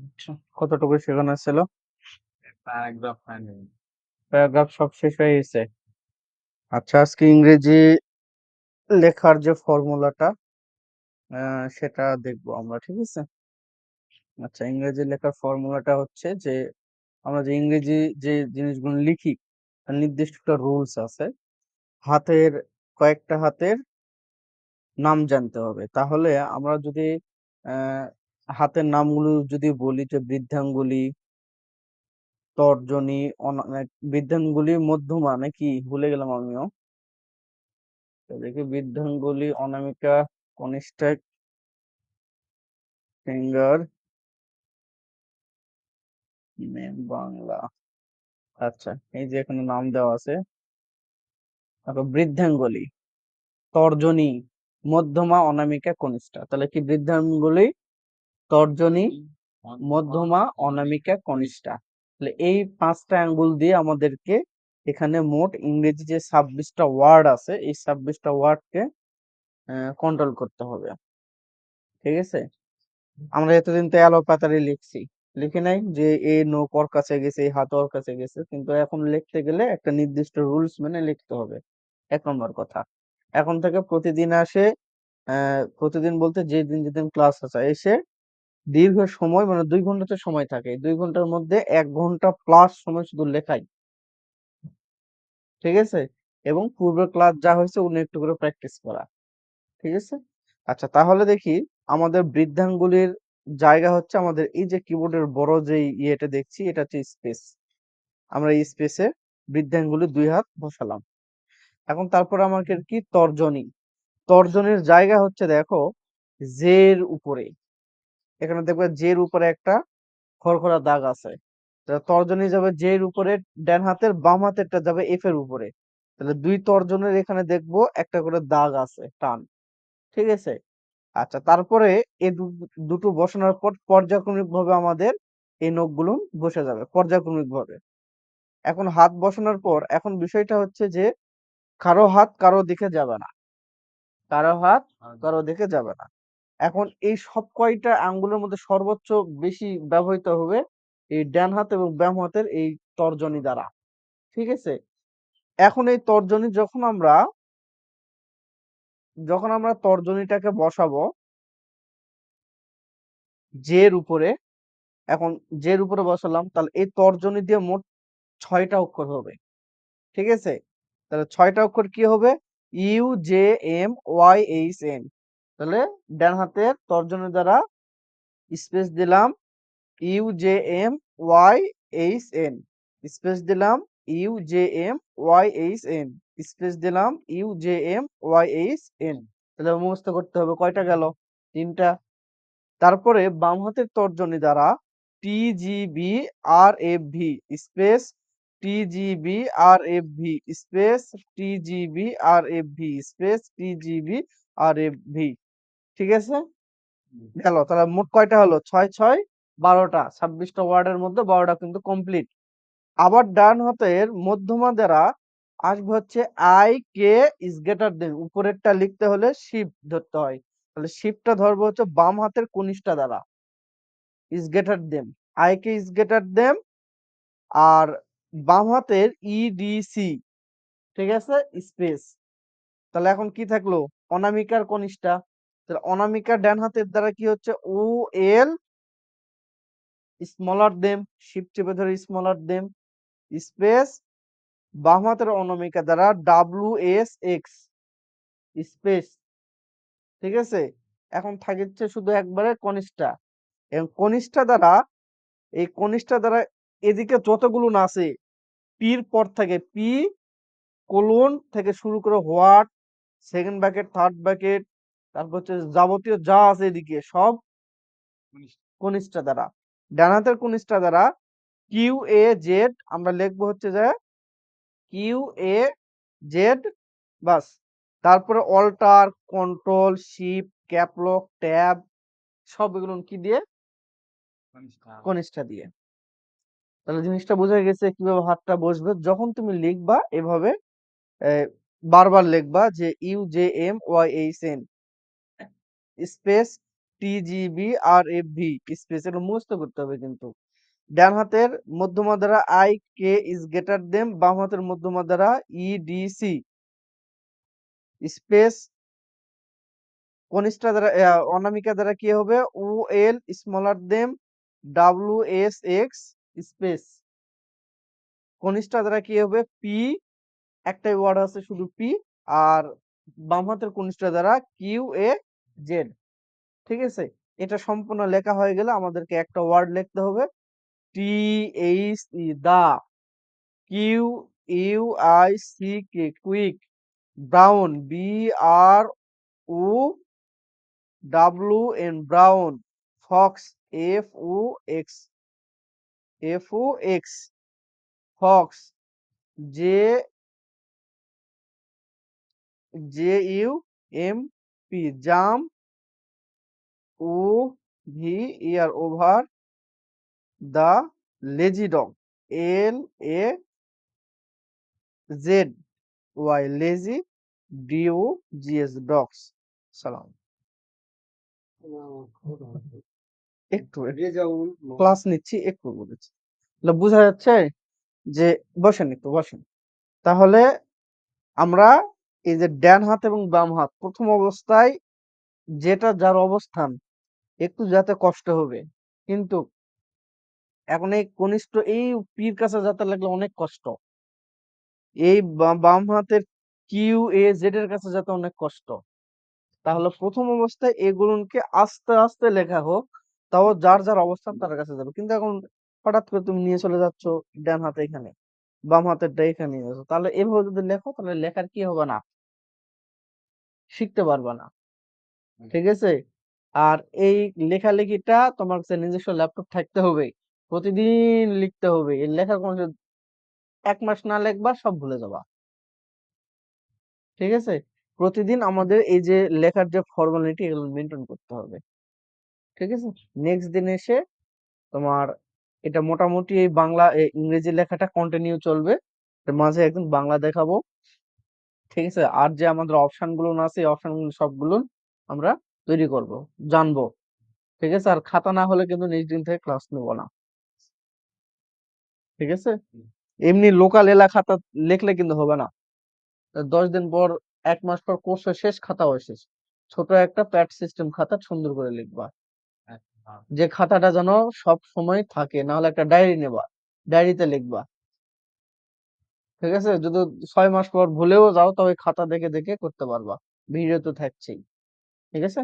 আচ্ছা, কতটুকু শেখানো ছিল? প্যারাগ্রাফ ফাইনাল প্যারাগ্রাফ সব শেষ হয়ে গেছে। আচ্ছা আজকে ইংরেজি লেখার যে ফর্মুলাটা সেটা দেখব আমরা ঠিক আছে? আচ্ছা ইংরেজি লেখার ফর্মুলাটা হচ্ছে যে আমরা যে ইংরেজি যে জিনিসগুলো লিখি তার নির্দিষ্ট একটা রুলস আছে। হাতের কয়েকটা হাতের নাম জানতে হবে। তাহলে আমরা যদি আহ হাতের নামগুলো যদি বলি যে বৃদ্ধাঙ্গুলি, তর্জনী মানে বৃদ্ধাঙ্গুলি মধ্যমা নাকি? ভুলে গেলাম আমিও। দেখি বৃদ্ধাঙ্গুলি, অনামিকা, কনিষ্ঠা, ফিঙ্গার বাংলা। আচ্ছা এই যে এখানে নাম দেওয়া আছে। তারপর বৃদ্ধাঙ্গুলি, তর্জনী, মধ্যমা, অনামিকা, কনিষ্ঠা। তাহলে কি বৃদ্ধাঙ্গুলি তর্জনী মধ্যমা অনামিকা কনিষ্ঠা। তাহলে এই পাঁচটা আঙ্গুল দিয়ে আমাদেরকে এখানে মোট ইংরেজি যে ছাব্বিশটা ওয়ার্ড আছে এই ছাব্বিশটা ওয়ার্ডকে কন্ট্রোল করতে হবে। ঠিক আছে? আমরা এতদিন তো অ্যালোপ্যাথারি লিখছি। লিখে নাই যে এ নো কর কাছে গেছে এই হাত ওর কাছে গেছে কিন্তু এখন লিখতে গেলে একটা নির্দিষ্ট রুলস মেনে লিখতে হবে। এক নম্বর কথা। এখন থেকে প্রতিদিন আসে আহ প্রতিদিন বলতে যেদিন যেদিন ক্লাস আছে এসে দীর্ঘ সময় মানে দুই ঘণ্টা তো সময় থাকে। দুই ঘণ্টার মধ্যে এক ঘণ্টা প্লাস সময় শুধু লেখাই। ঠিক আছে? এবং পূর্বের ক্লাস যা হয়েছে উনি একটু করে প্র্যাকটিস করা। ঠিক আছে? আচ্ছা তাহলে দেখি আমাদের বৃদ্ধাঙ্গুলির জায়গা হচ্ছে আমাদের এই যে কিবোর্ডের বড় যে ইয়েটা দেখছি, এটা হচ্ছে স্পেস আমরা এই স্পেসে বৃদ্ধাঙ্গুলি দুই হাত বসালাম। এখন তারপর আমাকে কি তর্জনী? তর্জনীর জায়গা হচ্ছে দেখো জের উপরে। এখানে দেখবে জের উপরে একটা খড়খড়া দাগ আছে। তর্জনী যাবে জের উপরে ডান হাতের বাম হাতেরটা যাবে এফ এর উপরে। তাহলে দুই তর্জনের এখানে দেখব একটা করে দাগ আছে টান। ঠিক আছে? আচ্ছা তারপরে এই দুটো বসানোর পর পর্যায়ক্রমিক ভাবে আমাদের এই নখগুলো বসে যাবে পর্যায়ক্রমিক ভাবে এখন হাত বসানোর পর এখন বিষয়টা হচ্ছে যে কারও হাত কারও দিকে যাবে না। কারও হাত কারও দিকে যাবে না। এখন এই সব কয়টা আঙ্গুলের মধ্যে সর্বোচ্চ বেশি ব্যবহৃত হবে? এই ডান হাত এবং বাম হাতের এই তর্জনী দ্বারা। ঠিক আছে? এখন এই তর্জনী যখন আমরা যখন আমরা তর্জনীটাকে বসাবো জের উপরে, এখন জের উপরে বসালাম, তাহলে এই তর্জনী দিয়ে মোট ছয়টা অক্ষর হবে। ঠিক আছে? তাহলে ছয়টা অক্ষর কি হবে? U, J, M, Y, H, N. তাহলে ডান হাতের তর্জনী দ্বারা স্পেস দিলাম U J M Y H N space দিলাম U J M Y H N space দিলাম U J M Y H N তাহলে মুখস্থ করতে হবে, কয়টা গেল? তিনটা। তারপরে বাম হাতের তর্জনী দ্বারা T G B R F V space T G B R F V space T G B R F V space T G B R F V ঠিক আছে? গেল। তাহলে মোট কয়টা হলো? ছয় ছয় বারোটা। ছাব্বিশটা ওয়ার্ডের মধ্যে বারোটা কিন্তু কমপ্লিট আবার ডান হাতের মধ্যমা দ্বারা আসবে হচ্ছে I K is greater than উপরেরটা লিখতে হলে শিফট ধরতে হয়। তাহলে শিফটটা ধরবো হচ্ছে বাম হাতের কনিষ্ঠা দ্বারা। Is greater than I K is greater than আর বাম হাতের ইডিসি ঠিক আছে? স্পেস তাহলে এখন কি থাকল? অনামিকার কনিষ্ঠা। তাহলে অনামিকার ডান হাতের দ্বারা কি হচ্ছে? O, L, smaller than, shift চেপে ধরে স্মলার দেম, স্পেস, বাম হাতের অনামিকা দ্বারা ডাব্লিউ এস এক্স, স্পেস, ঠিক আছে? এখন থাকছে শুধু একবারে কনিষ্ঠা। এবং কনিষ্ঠা দ্বারা, এই কনিষ্ঠা দ্বারা এদিকে যতগুলো আছে, পির পর থেকে পি, কোলন থেকে শুরু করে what, second bracket third bracket তারপর হচ্ছে যাবতীয় যা আছে এদিকে সব কনিষ্ঠা। দ্বারা। ডান হাতের কনিষ্ঠা দ্বারা কিউ এ জেড আমরা লিখব হচ্ছে যে কিউ এ জেড বাস। তারপরে alter control shift caps lock tab সব এগুলো কি দিয়ে? কনিষ্ঠা। দিয়ে। তাহলে জিনিসটা বোঝা গেছে কীভাবে হাতটা বসবে। যখন তুমি লিখবা এভাবে বারবার লিখবা যে U J M Y H N space T G B R F V. Space এটা মুখস্থ করতে হবে কিন্তু। ডান হাতের মধ্যমা দ্বারা I, K is greater than বাম হাতের মধ্যমা দ্বারা ইডিসি স্পেস কনিষ্ঠা দ্বারা অনামিকা দ্বারা কি হবে? O, L, smaller than W S, X, space. কনিষ্ঠা দ্বারা কি হবে? পি, একটাই ওয়ার্ড আছে শুধু পি, আর বাম হাতের কনিষ্ঠা দ্বারা কিউ, এ জেড ঠিক আছে? এটা সম্পূর্ণ লেখা হয়ে গেলে আমাদেরকে একটা ওয়ার্ড লিখতে হবে। T H E the Q U I C K quick brown B R O W N brown fox F O X F O X fox J J U M P jump O V E R over the lazy dog L A Z Y lazy D O G S dogs সালাম একটু class নিচ্ছি একটু বলেছি। বোঝা যাচ্ছে যে বসেন একটু বসেন। তাহলে আমরা এই যে ডান হাত এবং বাম হাত, প্রথম অবস্থায় যেটা যার অবস্থান, একটু যাতে কষ্ট হবে। কিন্তু এখন এই কনিষ্ঠ, এই পীর কাছে যাতে লাগলে অনেক কষ্ট। এই বাম হাতের কিউ এ জেড এর কাছে যাতে অনেক কষ্ট। তাহলে প্রথম অবস্থায় এগুলোকে আস্তে আস্তে লেখা হোক, তাও যার যার অবস্থান তার কাছে যাবে। কিন্তু এখন হঠাৎ করে তুমি নিয়ে চলে যাচ্ছ ডান হাতে এখানে। বাম হাতেরটা এখানে যাচ্ছ তাহলে এভাবে যদি লেখো তাহলে লেখার কি হবে না? শিখতে পারবা না। ঠিক আছে? আর এই লেখালেখিটা তোমার কাছে নিজস্ব ল্যাপটপ থাকতে হবে। প্রতিদিন লিখতে হবে। এই লেখার কোনো এক মাস না লেখবা সব ভুলে যাবা। ঠিক আছে? প্রতিদিন আমাদের এই যে লেখার যে ফর্মালিটি এগুলো মেনটেন করতে হবে। ঠিক আছে? নেক্সট দিন এসে তোমার এটা মোটামুটি এই বাংলা ইংরেজি লেখাটা কন্টিনিউ চলবে। মাঝে একদিন বাংলা দেখাবো। ঠিক আছে? আর যে আমাদের অপশনগুলো আছে অপশনগুলো সবগুলো আমরা তৈরি করব, জানব। ঠিক আছে? আর খাতা না হলে কিন্তু নেক্সট দিন থেকে ক্লাস নেব না। ঠিক আছে? এমনি লোকাল এলা খাতা লিখলে কিন্তু হবে না। দশ দিন পর, এক মাস পর কোর্স শেষ খাতাও শেষ ছোট একটা প্যাড সিস্টেম খাতা সুন্দর করে লিখবা। যে খাতাটা যেন সব সময় থাকে না হলে একটা ডায়েরি নেবা ডায়েরিতে লিখবা। ঠিক আছে? যদি ছয় মাস পর ভুলেও যাও, তবে খাতা দেখে দেখে করতে পারবা। ভিডিও তো থাকছেই। ঠিক আছে?